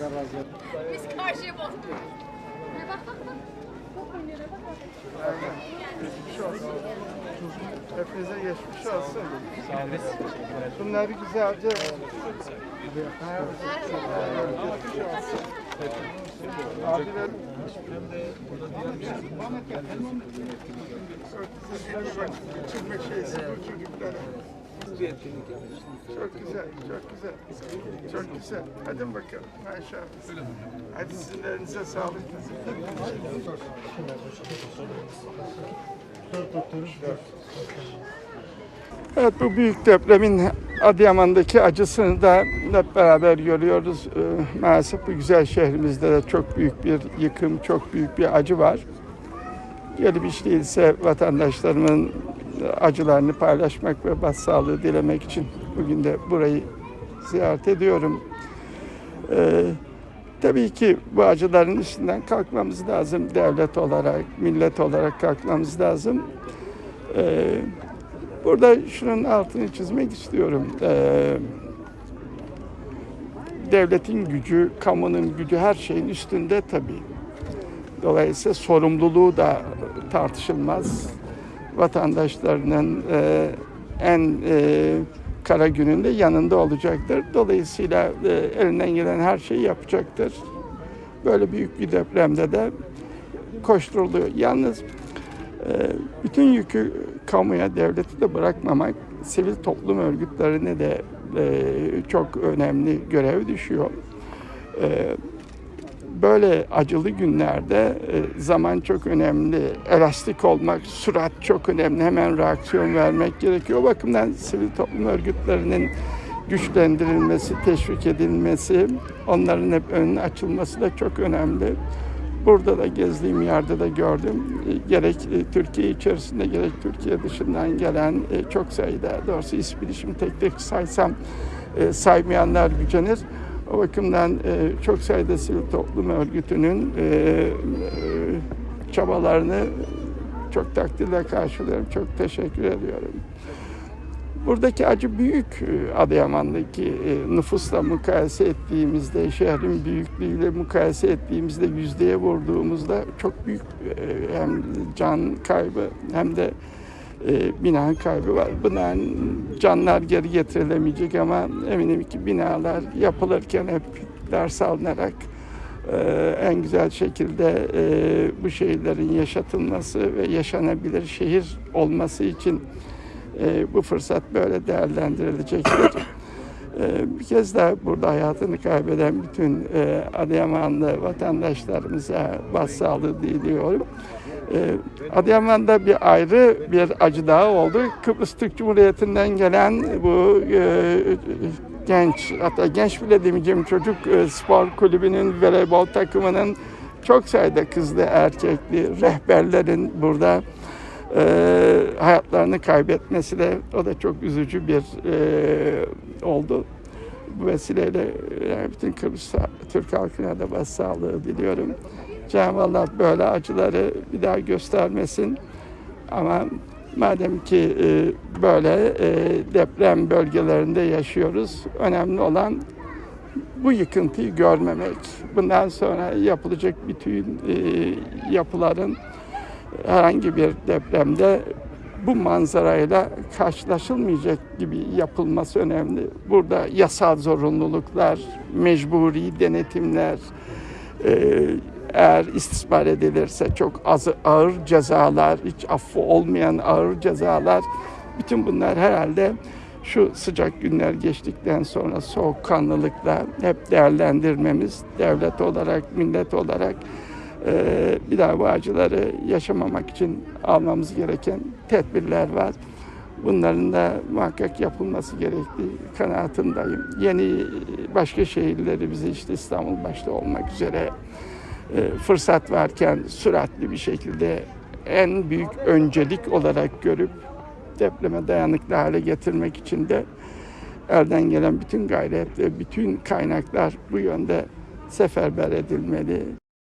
Biz karşıya baktık. Bak bak bak. Çok oynuyor bak bak. Geçmiş olsun. Hepinize geçmiş olsun. Bunları güzelce Abiler Çekmek şeysi bu çocuklara. Çok güzel, çok güzel. Çok güzel. Hadi bakalım. Maşallah. Hadi sizin elinize sağlık. Evet bu büyük depremin Adıyaman'daki acısını da hep beraber görüyoruz. Ee, maalesef bu güzel şehrimizde de çok büyük bir yıkım, çok büyük bir acı var. Gelip hiç değilse vatandaşlarımın acılarını paylaşmak ve başsağlığı dilemek için bugün de burayı ziyaret ediyorum. Ee, tabii ki bu acıların üstünden kalkmamız lazım. Devlet olarak, millet olarak kalkmamız lazım. Ee, burada şunun altını çizmek istiyorum. Ee, devletin gücü, kamunun gücü her şeyin üstünde tabii. Dolayısıyla sorumluluğu da tartışılmaz. Vatandaşlarının e, en e, kara gününde yanında olacaktır. Dolayısıyla e, elinden gelen her şeyi yapacaktır. Böyle büyük bir depremde de koşturuluyor. Yalnız e, bütün yükü kamuya, devleti de bırakmamak, sivil toplum örgütlerine de e, çok önemli görev düşüyor. E, böyle acılı günlerde e, zaman çok önemli. Elastik olmak, sürat çok önemli. Hemen reaksiyon vermek gerekiyor. O bakımdan sivil toplum örgütlerinin güçlendirilmesi, teşvik edilmesi, onların hep önünün açılması da çok önemli. Burada da gezdiğim yerde de gördüm. E, Gerek e, Türkiye içerisinde gerek Türkiye dışından gelen çok sayıda, doğrusu ismini şimdi tek tek saysam saymayanlar gücenir. O bakımdan e, çok sayıda sivil toplum örgütünün e, e, çabalarını çok takdirle karşılıyorum. Çok teşekkür ediyorum. Buradaki acı büyük e, Adıyaman'daki e, nüfusla mukayese ettiğimizde, şehrin büyüklüğüyle mukayese ettiğimizde, yüzdeye vurduğumuzda çok büyük e, hem can kaybı hem de e, bina kaybı var. Bunların canlar geri getirilemeyecek ama eminim ki binalar yapılırken hep ders alınarak e, en güzel şekilde e, bu şehirlerin yaşatılması ve yaşanabilir şehir olması için e, bu fırsat böyle değerlendirilecektir. E, bir kez daha burada hayatını kaybeden bütün e, Adıyamanlı vatandaşlarımıza başsağlığı diliyorum. E, Adıyaman'da bir ayrı bir acı daha oldu. Kıbrıs Türk Cumhuriyeti'nden gelen bu e, genç, hatta genç bile demeyeceğim çocuk e, spor kulübünün voleybol takımının çok sayıda kızlı erkekli rehberlerin burada e, hayatlarını kaybetmesi de o da çok üzücü bir e, oldu. Bu vesileyle e, bütün Kıbrıs Türk halkına da başsağlığı diliyorum. Cenab-ı Allah böyle acıları bir daha göstermesin. Ama madem ki e, böyle e, deprem bölgelerinde yaşıyoruz, önemli olan bu yıkıntıyı görmemek. Bundan sonra yapılacak bütün e, yapıların herhangi bir depremde bu manzarayla karşılaşılmayacak gibi yapılması önemli. Burada yasal zorunluluklar, mecburi denetimler, e, eğer istismar edilirse çok az, ağır cezalar, hiç affı olmayan ağır cezalar, bütün bunlar herhalde şu sıcak günler geçtikten sonra soğukkanlılıkla hep değerlendirmemiz, devlet olarak, millet olarak ee, bir daha bu acıları yaşamamak için almamız gereken tedbirler var. Bunların da muhakkak yapılması gerektiği kanaatindeyim. Yeni başka şehirleri bize işte İstanbul başta olmak üzere e, fırsat varken süratli bir şekilde en büyük öncelik olarak görüp depreme dayanıklı hale getirmek için de elden gelen bütün gayret ve bütün kaynaklar bu yönde seferber edilmeli.